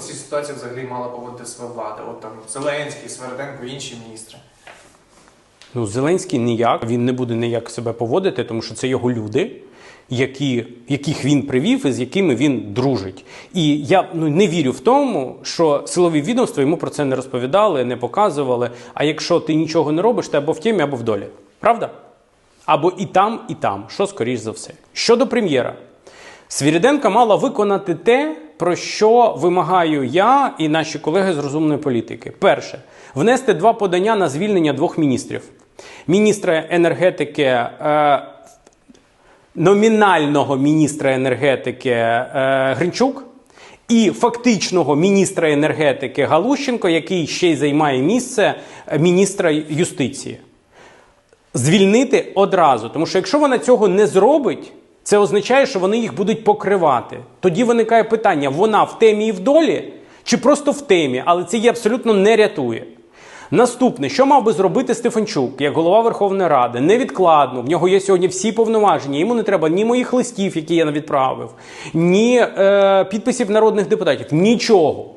в цій ситуації взагалі мала поводити себе влада? От там Зеленський, Сверденко, інші міністри. Ну, Зеленський ніяк, він не буде ніяк себе поводити, тому що це його люди, які, яких він привів і з якими він дружить. І я ну, не вірю в тому, що силові відомства йому про це не розповідали, не показували. А якщо ти нічого не робиш, ти або в темі, або в долі. Правда? Або і там, і там, що скоріш за все. Щодо прем'єра, Свіріденка мала виконати те, про що вимагаю я і наші колеги з розумної політики. Перше, внести два подання на звільнення двох міністрів: міністра енергетики, е, номінального міністра енергетики е, Гринчук. І фактичного міністра енергетики Галущенко, який ще й займає місце е, міністра юстиції звільнити одразу. Тому що якщо вона цього не зробить, це означає, що вони їх будуть покривати. Тоді виникає питання: вона в темі і в долі, чи просто в темі, але це її абсолютно не рятує. Наступне, що мав би зробити Стефанчук як голова Верховної Ради, невідкладно. В нього є сьогодні всі повноваження. Йому не треба ні моїх листів, які я відправив, ні е, підписів народних депутатів. Нічого.